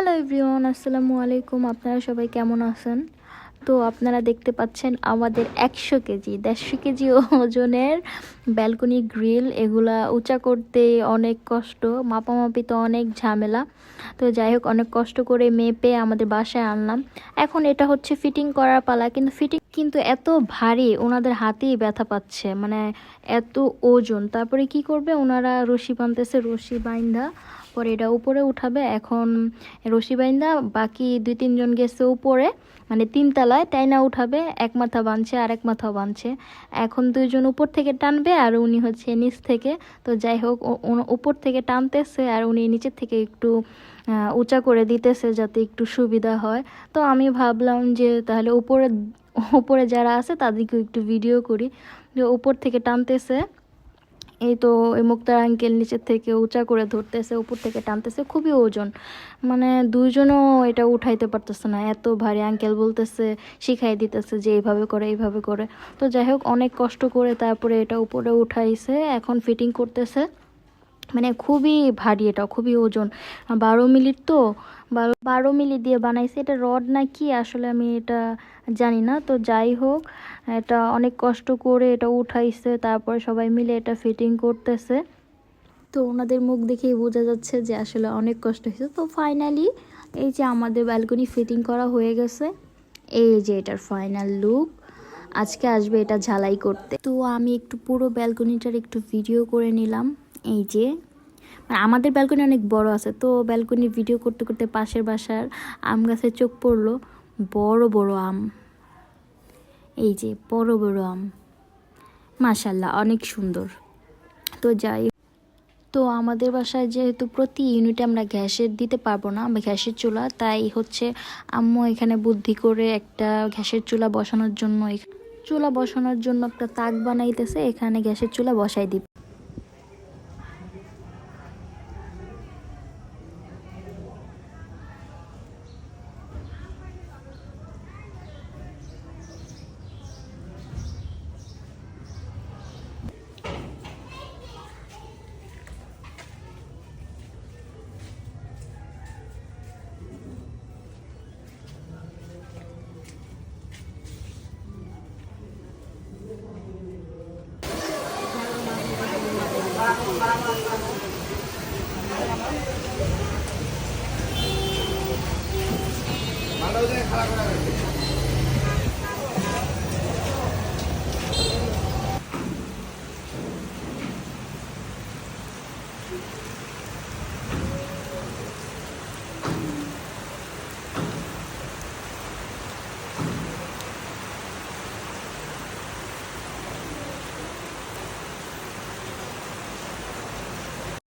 Hello everyone আসসালামু আলাইকুম। আপনারা সবাই কেমন আছেন? তো আপনারা দেখতে পাচ্ছেন আমাদের একশো কেজি, দেড়শো কেজি ওজনের ব্যালকনি গ্রিল এগুলা উঁচা করতে অনেক কষ্ট, মাপামাপি তো অনেক ঝামেলা। তো যাই হোক, অনেক কষ্ট করে মেপে আমাদের বাসায় আনলাম। এখন এটা হচ্ছে ফিটিং করার পালা, কিন্তু ফিটিং কিন্তু এত ভারী ওনাদের হাতেই ব্যথা পাচ্ছে মানে এত ওজন। তারপরে কি করবে? ওনারা রশি বানতেছে রশি বাইন্দা, পরে এটা উপরে উঠাবে। এখন রশি বাইন্দা, বাকি দুই তিনজন গেছে উপরে মানে তিনতলায় টাইনা উঠাবে, এক মাথা বাঁধছে আর এক মাথা বাঁধছে। এখন দুইজন উপর থেকে টানবে আর উনি হচ্ছে নিচ থেকে। তো যাই হোক উপর থেকে টানতেছে আর উনি নিচের থেকে একটু উঁচা করে দিতেছে যাতে একটু সুবিধা হয়। তো আমি ভাবলাম যে তাহলে উপরে উপরে যারা আছে তাদেরকেও একটু ভিডিও করি। যে উপর থেকে টানতেছে, এই তো এই মুক্তার আঙ্কেল নিচের থেকে উঁচা করে ধরতেছে, উপর থেকে টানতেছে, খুবই ওজন। মানে দুইজনও এটা উঠাইতে পারতেছে না। এত ভারী আঙ্কেল বলতেছে, শিখাই দিতেছে যে এইভাবে করে এইভাবে করে। তো যাই হোক, অনেক কষ্ট করে তারপরে এটা উপরে উঠাইছে, এখন ফিটিং করতেছে। মানে খুবই ভারী এটা, খুবই ওজন। বারো মিলির তো, বারো বারো মিলি দিয়ে বানাইছে, এটা রড না কি আসলে আমি এটা জানি না। তো যাই হোক, এটা অনেক কষ্ট করে এটা উঠাইছে, তারপরে সবাই মিলে এটা ফিটিং করতেছে। তো ওনাদের মুখ দেখেই বোঝা যাচ্ছে যে আসলে অনেক কষ্ট হয়েছে। তো ফাইনালি এই যে আমাদের ব্যালকনি ফিটিং করা হয়ে গেছে, এই যে এটার ফাইনাল লুক আজকে আসবে এটা ঝালাই করতে। তো আমি একটু পুরো ব্যালকনিটার একটু ভিডিও করে নিলাম। এই যে মানে আমাদের ব্যালকনি অনেক বড় আছে, তো ব্যালকনি ভিডিও করতে করতে পাশের বাসার আম গাছে চোখ পড়ল, বড় বড় আম। এই যে, বড় বড় আম। মাশাল্লাহ অনেক সুন্দর। তো যাই, তো আমাদের বাসায় যেহেতু প্রতি ইউনিটে আমরা গ্যাসের দিতে পারব না, আমরা গ্যাসের চুলা, তাই হচ্ছে আম্মু এখানে বুদ্ধি করে একটা গ্যাসের চুলা বসানোর জন্য চুলা বসানোর জন্য একটা তাক বানাইতেছে, এখানে গ্যাসের চুলা বসাই দিব। Thank you.